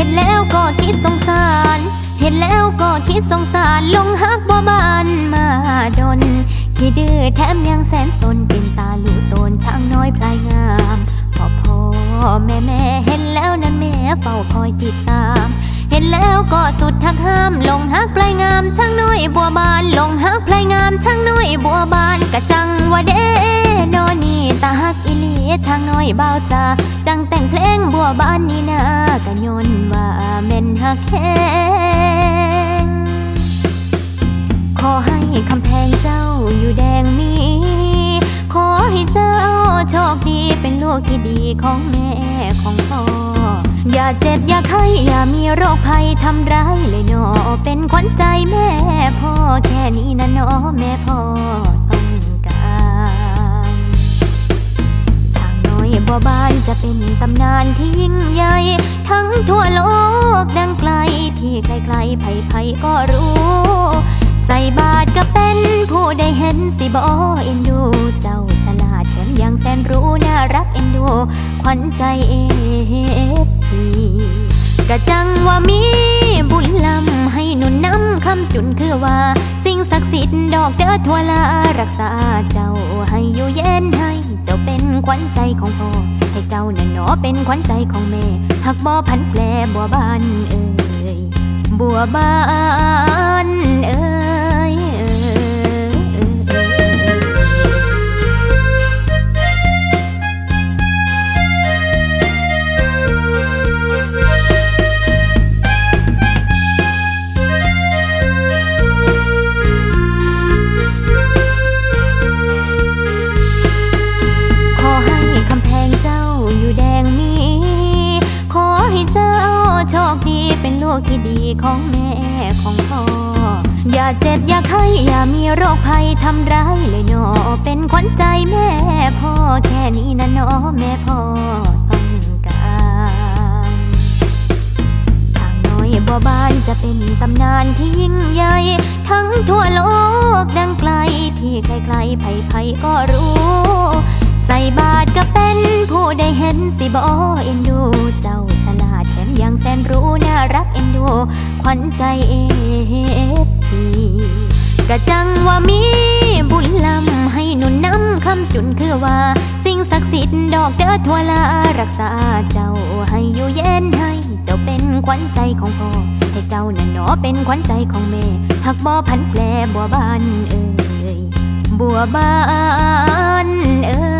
็นแล้วก็คิดสงสาร เห็นแล้วก็คิดสงสารลงฮักบ่บานมาดนขี้ดื้อแถมยังแสนสนเป็นตาลูโตนช่างน้อยพลายงามพ่อพ่อแม่แม่เห็นแล้วนั้นแม่เฝ้าคอยติดตาม เห็นแล้วก็สุดทักห้ามลงฮักพลายงามช่างน้อยบัวบานลงฮักพลายงามช่างน้อยบัวบานกะจังว่าเด้ ฮักอีหลีช่างน้อยเบาวสาจังแต่งเพลงบัวบานนี่นากะยนว่าแม่นฮักแท้งขอให้คำแพงเจ้าอยู่แดงนี้ขอให้เจ้าโชคดีเป็นลูกที่ดีของแม่ของพ่อ อย่าเจ็บอย่าไข้อย่ามีโรคภัยทำร้ายเลยเนอเป็นขวัญใจแม่พ่อแค่นี้นะเนอแม่พ่อางน้อยบัวบานจะเป็นตำนานที่ยิ่งใหญ่ ทั้งทั่วโลกดังไกล ที่ใครๆไผๆก็รู้ ใส่บาทก็เป็นผู้ได้เห็นสิบอเอ็นดู เจ้าฉลาดแถมยังแสนรู้น่ารักเอ็นดู ขวัญใจเอฟซีกะจังว่ามีบุญลำให้หนุนนำคำจุนคือว่า สิ่งศักดิ์สิทธิ์ดอกเจอทั่วลารักษาเจ้าให้อยู่เย็น วัญใจของพ่อ ให้เจ้าน่ะหนอเป็นขวัญใจของแม่ หักบ่พันแปลบัวบานเอ่ยบัวบานเอ่ย ดีเป็นลูกที่ดีของแม่ของพ่อ อย่าเจ็บอย่าไข้อย่ามีโรคภัยทำร้ายเลยเนอ เป็นขวัญใจแม่พ่อแค่นี้นะเนอแม่พ่อต้องการทางน้อยบัวบานจะเป็นตำนานที่ยิ่งใหญ่ ทั้งทั่วโลกดังไกลที่ใครๆไผๆก็รู้ใส่บาทก็เป็นผู้ได้เห็นสิบอเอ็นดูเจ้าฉลาดแถมยังแสารักเอ็นดูขวัญใจเอฟซีกะจังว่ามีบุญลำให้หนุนนำคำจุนคือว่า สิ่งศักดิ์สิทธิ์ดอกเจอทั่วลารักษาเจ้าให้อยู่เย็นให้เจ้าเป็นขวัญใจของพ่อให้เจ้าน่ะหนอเป็นขวัญใจของแม่หักบ่อพันแปลบัวบานเอ่ยบัวบานเอ่